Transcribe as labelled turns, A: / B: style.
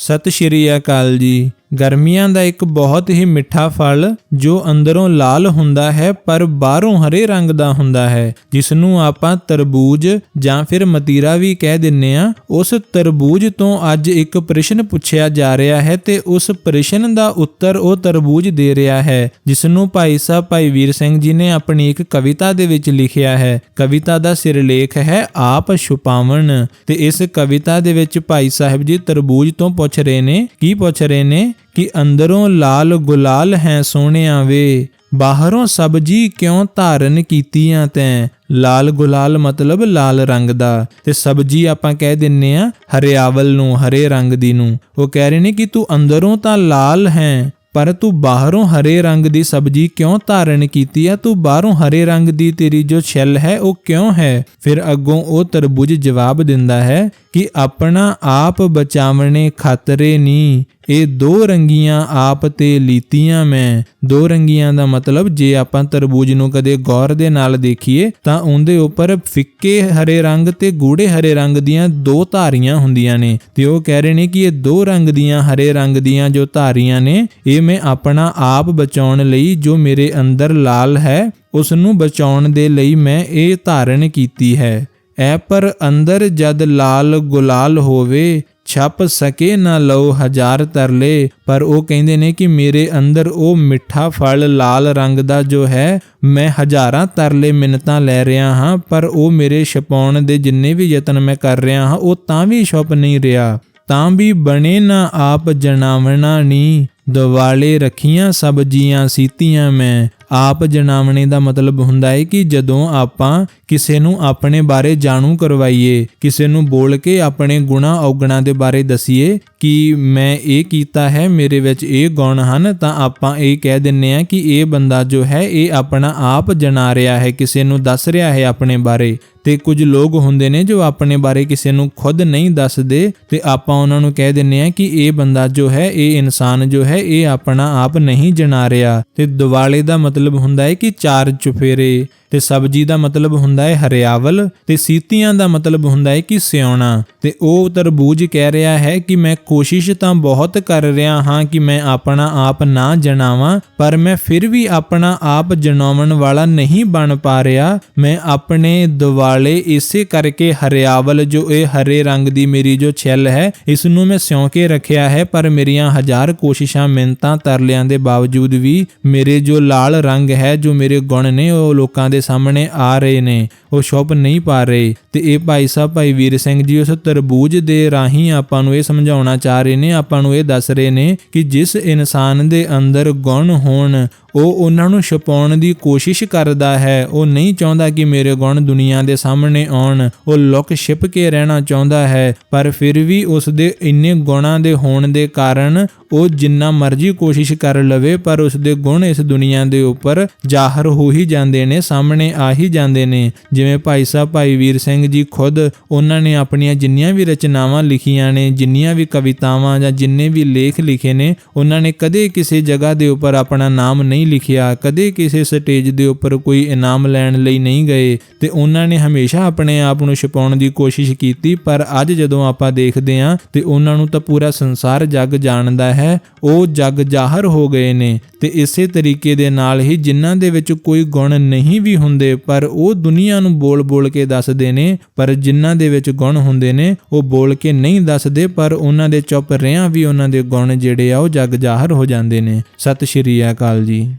A: ਸਤਿ ਸ਼੍ਰੀ ਅਕਾਲ ਜੀ। ਗਰਮੀਆਂ ਦਾ ਇੱਕ ਬਹੁਤ ਹੀ ਮਿੱਠਾ ਫਲ, ਜੋ ਅੰਦਰੋਂ ਲਾਲ ਹੁੰਦਾ ਹੈ, ਪਰ ਬਾਹਰੋਂ ਹਰੇ ਰੰਗ ਦਾ ਹੁੰਦਾ ਹੈ। ਜਿਸ ਨੂੰ ਆਪਾਂ ਤਰਬੂਜ ਜਾਂ ਫਿਰ ਮਤੀਰਾ ਵੀ ਕਹਿ ਦਿੰਨੇ ਆ ਉਸ ਤਰਬੂਜ ਤੋਂ ਅੱਜ ਇੱਕ ਪ੍ਰਸ਼ਨ ਪੁੱਛਿਆ ਜਾ ਰਿਹਾ ਹੈ ਤੇ ਉਸ ਪ੍ਰਸ਼ਨ ਦਾ ਉੱਤਰ ਉਹ ਤਰਬੂਜ ਦੇ ਰਿਹਾ ਹੈ ਜਿਸ ਨੂੰ ਭਾਈ ਸਾਹਿਬ, ਭਾਈ ਵੀਰ ਸਿੰਘ ਜੀ ਨੇ ਆਪਣੀ ਇੱਕ ਕਵਿਤਾ ਦੇ ਵਿੱਚ ਲਿਖਿਆ ਹੈ। ਕਵਿਤਾ ਦਾ ਸਿਰਲੇਖ ਹੈ, ਆਪ ਛੁਪਾਵਣ। ਤੇ ਇਸ ਕਵਿਤਾ ਦੇ ਵਿੱਚ ਭਾਈ ਸਾਹਿਬ ਜੀ ਤਰਬੂਜ ਤੋਂ ਪੁੱਛ ਰਹੇ ਨੇ, ਕੀ ਪੁੱਛ ਰਹੇ ਨੇ? ਕਿ ਅੰਦਰੋਂ ਲਾਲ ਗੁਲਾਲ ਹੈ ਸੋਹਣਿਆ ਵੇ, ਬਾਹਰੋਂ ਸਬਜੀ ਕਿਉਂ ਧਾਰਨ ਕੀਤੀਆਂ ਤੈਂ? ਲਾਲ ਗੁਲਾਲ ਮਤਲਬ ਲਾਲ ਰੰਗ ਦਾ, ਤੇ ਸਬਜੀ ਆਪਾਂ ਕਹਿ ਦਿੰਨੇ ਆ ਹਰਿਆਵਲ ਨੂੰ, ਹਰੇ ਰੰਗ ਦੀ ਨੂੰ। ਉਹ ਕਹਿ ਰਹੇ ਨੇ ਕਿ ਤੂੰ ਅੰਦਰੋਂ ਤਾਂ ਲਾਲ ਹੈ, ਪਰ ਤੂੰ ਬਾਹਰੋਂ ਹਰੇ ਰੰਗ ਦੀ ਸਬਜੀ ਕਿਉਂ ਧਾਰਨ ਕੀਤੀ ਆ? ਤੂੰ ਬਾਹਰੋਂ ਹਰੇ ਰੰਗ ਦੀ ਤੇਰੀ ਜੋ ਛਿੱਲ ਹੈ, ਉਹ ਕਿਉਂ ਹੈ? ਫਿਰ ਅੱਗੋਂ ਉਹ ਤਰਬੂਜ ਜਵਾਬ ਦਿੰਦਾ ਹੈ ਕਿ ਆਪਣਾ ਆਪ ਬਚਾਵਣੇ ਖਾਤਰੇ ਨੀ ਇਹ ਦੋ ਰੰਗੀਆਂ ਆਪ ਤੇ ਲੀਤੀਆਂ ਮੈਂ। ਦੋ ਰੰਗੀਆਂ ਦਾ ਮਤਲਬ ਜੇ ਆਪਾਂ ਤਰਬੂਜ ਨੂੰ ਕਦੇ ਗੌਰ ਦੇ ਨਾਲ ਦੇਖੀਏ ਤਾਂ ਉਹਦੇ ਉੱਪਰ ਫਿੱਕੇ ਹਰੇ ਰੰਗ ਤੇ ਗੂੜੇ ਹਰੇ ਰੰਗ ਦੀਆਂ ਦੋ ਧਾਰੀਆਂ ਹੁੰਦੀਆਂ ਨੇ। ਤੇ ਉਹ ਕਹਿ ਰਹੇ ਨੇ ਕਿ ਇਹ ਦੋ ਰੰਗ ਦੀਆਂ ਹਰੇ ਰੰਗ ਦੀਆਂ ਜੋ ਧਾਰੀਆਂ ਨੇ, ਇਹ ਮੈਂ ਆਪਣਾ ਆਪ ਬਚਾਉਣ ਲਈ ਜੋ ਮੇਰੇ ਅੰਦਰ ਲਾਲ ਹੈ ਉਸ ਨੂੰ ਬਚਾਉਣ ਦੇ ਲਈ ਮੈਂ ਇਹ ਧਾਰਨ ਕੀਤੀ ਹੈ। ਐ ਪਰ ਅੰਦਰ ਜਦ ਲਾਲ ਗੁਲਾਲ ਹੋਵੇ ਛਪ ਸਕੇ ਨਾ ਲਓ ਹਜ਼ਾਰ ਤਰਲੇ। ਪਰ ਉਹ ਕਹਿੰਦੇ ਨੇ ਕਿ ਮੇਰੇ ਅੰਦਰ ਉਹ ਮਿੱਠਾ ਫਲ ਲਾਲ ਰੰਗ ਦਾ ਜੋ ਹੈ, ਮੈਂ ਹਜ਼ਾਰਾਂ ਤਰਲੇ ਮਿੰਨਤਾਂ ਲੈ ਰਿਹਾ ਹਾਂ, ਪਰ ਉਹ ਮੇਰੇ ਛਪਾਉਣ ਦੇ ਜਿੰਨੇ ਵੀ ਯਤਨ ਮੈਂ ਕਰ ਰਿਹਾ ਹਾਂ, ਉਹ ਤਾਂ ਵੀ ਛੁਪ ਨਹੀਂ ਰਿਹਾ। ਤਾਂ ਵੀ ਬਣੇ ਨਾ ਆਪ ਜਣਾਵਣਾ ਨੀ ਦਿਵਾਲੇ ਰੱਖੀਆਂ ਸਬਜੀਆਂ ਸੀਤੀਆਂ ਮੈਂ। ਆਪ ਜਣਾਵਣੇ ਦਾ ਮਤਲਬ ਹੁੰਦਾ ਹੈ ਕਿ ਜਦੋਂ ਆਪਾਂ ਕਿਸੇ ਨੂੰ ਆਪਣੇ ਬਾਰੇ ਜਾਣੂ ਕਰਵਾਈਏ, ਕਿਸੇ ਨੂੰ ਬੋਲ ਕੇ ਆਪਣੇ ਗੁਣਾ ਔਗਣਾ ਦੇ ਬਾਰੇ ਦਸੀਏ ਕਿ ਮੈਂ ਇਹ ਕੀਤਾ ਹੈ, ਮੇਰੇ ਵਿੱਚ ਇਹ ਗੁਣ ਹਨ, ਤਾਂ ਆਪਾਂ ਇਹ ਕਹਿ ਦਿੰਨੇ ਆ ਕਿ ਇਹ ਬੰਦਾ ਜੋ ਹੈ, ਇਹ ਆਪਣਾ ਆਪ ਜਣਾ ਰਿਹਾ ਹੈ, ਕਿਸੇ ਨੂੰ ਦੱਸ ਰਿਹਾ ਹੈ ਆਪਣੇ ਬਾਰੇ। ਤੇ ਕੁਝ ਲੋਕ ਹੁੰਦੇ ਨੇ ਜੋ ਆਪਣੇ ਬਾਰੇ ਕਿਸੇ ਨੂੰ ਖੁਦ ਨਹੀਂ ਦੱਸਦੇ ਤੇ ਆਪਾਂ ਉਹਨਾਂ ਨੂੰ ਕਹਿ ਦਿੰਨੇ ਆ ਕਿ ਇਹ ਬੰਦਾ ਜੋ ਹੈ, ਇਹ ਇਨਸਾਨ ਜੋ ਹੈ, ਇਹ ਆਪਣਾ ਆਪ ਨਹੀਂ ਜਣਾ ਰਿਹਾ। ਤੇ ਦਿਵਾਲੇ ਦਾ ਮਤਲਬ ਮਤਲਬ ਹੁੰਦਾ ਹੈ ਕਿ ਚਾਰ ਚੁਫੇਰੇ ਤੇ ਸਬਜੀ ਦਾ ਮਤਲਬ ਹੁੰਦਾ ਹੈ ਹਰਿਆਵਲ, ਤੇ ਸੀਤੀਆਂ ਦਾ ਮਤਲਬ ਹੁੰਦਾ ਹੈ ਕਿ ਸਿਉਣਾ। ਤੇ ਉਹ ਤਰਬੂਜ ਕਹਿ ਰਿਹਾ ਹੈ ਕਿ ਮੈਂ ਕੋਸ਼ਿਸ਼ ਤਾਂ ਬਹੁਤ ਕਰ ਰਿਹਾ ਹਾਂ ਕਿ ਮੈਂ ਆਪਣਾ ਆਪ ਨਾ ਜਣਾਵਾਂ, ਪਰ ਮੈਂ ਫਿਰ ਵੀ ਆਪਣਾ ਆਪ ਜਣਾਉਣ ਵਾਲਾ ਨਹੀਂ ਬਣ ਪਾ ਰਿਹਾ। ਮੈਂ ਆਪਣੇ ਦਿਵਾਲੇ ਇਸੇ ਕਰਕੇ ਹਰਿਆਵਲ ਜੋ ਇਹ ਹਰੇ ਰੰਗ ਦੀ ਮੇਰੀ ਜੋ ਛਿੱਲ ਹੈ ਇਸ ਨੂੰ ਮੈਂ ਸਿਉਂ ਕੇ ਰੱਖਿਆ ਹੈ, ਪਰ ਮੇਰੀਆਂ ਹਜ਼ਾਰ ਕੋਸ਼ਿਸ਼ਾਂ ਮਿਹਨਤਾਂ ਤਰਲਿਆਂ ਦੇ ਬਾਵਜੂਦ ਵੀ ਮੇਰੇ ਜੋ ਲਾਲ ਰੰਗ ਹੈ, ਜੋ ਮੇਰੇ ਗੁਣ ਨੇ, ਉਹ ਲੋਕਾਂ ਦੇ ਸਾਹਮਣੇ ਆ ਰਹੇ ਨੇ। ਉਹ ਸ਼ੋਭ ਨਹੀਂ ਪਾ ਰਹੇ। ਤੇ ਇਹ ਭਾਈ ਸਾਹਿਬ, ਭਾਈ ਵੀਰ ਸਿੰਘ ਜੀ, ਉਸ ਤਰਬੂਜ ਦੇ ਰਾਹੀਂ ਆਪਾਂ ਨੂੰ ਇਹ ਸਮਝਾਉਣਾ ਚਾਹ ਰਹੇ ਨੇ, ਆਪਾਂ ਨੂੰ ਇਹ ਦੱਸ ਰਹੇ ਨੇ ਕਿ ਜਿਸ ਇਨਸਾਨ ਦੇ ਅੰਦਰ ਗੁਣ ਹੋਣ ਉਹ ਉਹਨਾਂ ਨੂੰ ਛੁਪਾਉਣ ਦੀ ਕੋਸ਼ਿਸ਼ ਕਰਦਾ ਹੈ। ਉਹ ਨਹੀਂ ਚਾਹੁੰਦਾ ਕਿ ਮੇਰੇ ਗੁਣ ਦੁਨੀਆ ਦੇ ਸਾਹਮਣੇ ਆਉਣ। ਉਹ ਲੁਕ ਛਿਪ ਕੇ ਰਹਿਣਾ ਚਾਹੁੰਦਾ ਹੈ, ਪਰ ਫਿਰ ਵੀ ਉਸ ਦੇ ਇੰਨੇ ਗੁਣਾਂ ਦੇ ਹੋਣ ਦੇ ਕਾਰਨ ਉਹ ਜਿੰਨਾ ਮਰਜ਼ੀ ਕੋਸ਼ਿਸ਼ ਕਰ ਲਵੇ, ਪਰ ਉਸ ਦੇ ਗੁਣ ਇਸ ਦੁਨੀਆ ਦੇ ਉੱਪਰ ਜ਼ਾਹਰ ਹੋ ਹੀ ਜਾਂਦੇ ਨੇ, ਸਾਹਮਣੇ ਆ ਹੀ ਜਾਂਦੇ ਨੇ। ਜਿਵੇਂ ਭਾਈ ਸਾਹਿਬ, ਭਾਈ ਵੀਰ ਸਿੰਘ ਜੀ ਖੁਦ ਉਹਨਾਂ ਨੇ ਆਪਣੀਆਂ ਜਿੰਨੀਆਂ ਵੀ ਰਚਨਾਵਾਂ ਲਿਖੀਆਂ ਨੇ, ਜਿੰਨੀਆਂ ਵੀ ਕਵਿਤਾਵਾਂ ਜਾਂ ਜਿੰਨੇ ਵੀ ਲੇਖ ਲਿਖੇ ਨੇ, ਉਹਨਾਂ ਨੇ ਕਦੇ ਕਿਸੇ ਜਗ੍ਹਾ ਦੇ ਉੱਪਰ ਆਪਣਾ ਨਾਮ ਨਹੀਂ ਲਿਖਿਆ, ਕਦੇ ਕਿਸੇ ਸਟੇਜ ਦੇ ਉੱਪਰ ਕੋਈ ਇਨਾਮ ਲੈਣ ਲਈ ਨਹੀਂ ਗਏ ਤੇ ਉਹਨਾਂ ਨੇ ਹਮੇਸ਼ਾ ਆਪਣੇ ਆਪ ਨੂੰ ਛੁਪਾਉਣ ਦੀ ਕੋਸ਼ਿਸ਼ ਕੀਤੀ, ਪਰ ਅੱਜ ਜਦੋਂ ਆਪਾਂ ਦੇਖਦੇ ਹਾਂ ਤੇ ਉਹਨਾਂ ਨੂੰ ਤਾਂ ਪੂਰਾ ਸੰਸਾਰ ਜੱਗ ਜਾਣਦਾ ਹੈ, ਉਹ ਜੱਗ ਜ਼ਾਹਰ ਹੋ ਗਏ ਨੇ ਤੇ ਇਸੇ ਤਰੀਕੇ ਦੇ ਨਾਲ ਹੀ ਜਿਨ੍ਹਾਂ ਦੇ ਵਿੱਚ ਕੋਈ ਗੁਣ ਨਹੀਂ ਵੀ ਹੁੰਦੇ, ਪਰ ਉਹ ਦੁਨੀਆ ਨੂੰ ਬੋਲ-ਬੋਲ ਕੇ ਦੱਸਦੇ ਨੇ, ਪਰ ਜਿਨ੍ਹਾਂ ਦੇ ਵਿੱਚ ਗੁਣ ਹੁੰਦੇ ਨੇ, ਉਹ ਬੋਲ ਕੇ ਨਹੀਂ ਦੱਸਦੇ, ਪਰ ਉਹਨਾਂ ਦੇ ਚੁੱਪ ਰਿਆਂ ਵੀ ਉਹਨਾਂ ਦੇ ਗੁਣ ਜਿਹੜੇ ਆ ਉਹ ਜੱਗ ਜ਼ਾਹਰ ਹੋ ਜਾਂਦੇ ਨੇ। ਸਤਿ ਸ਼੍ਰੀ ਅਕਾਲ ਜੀ।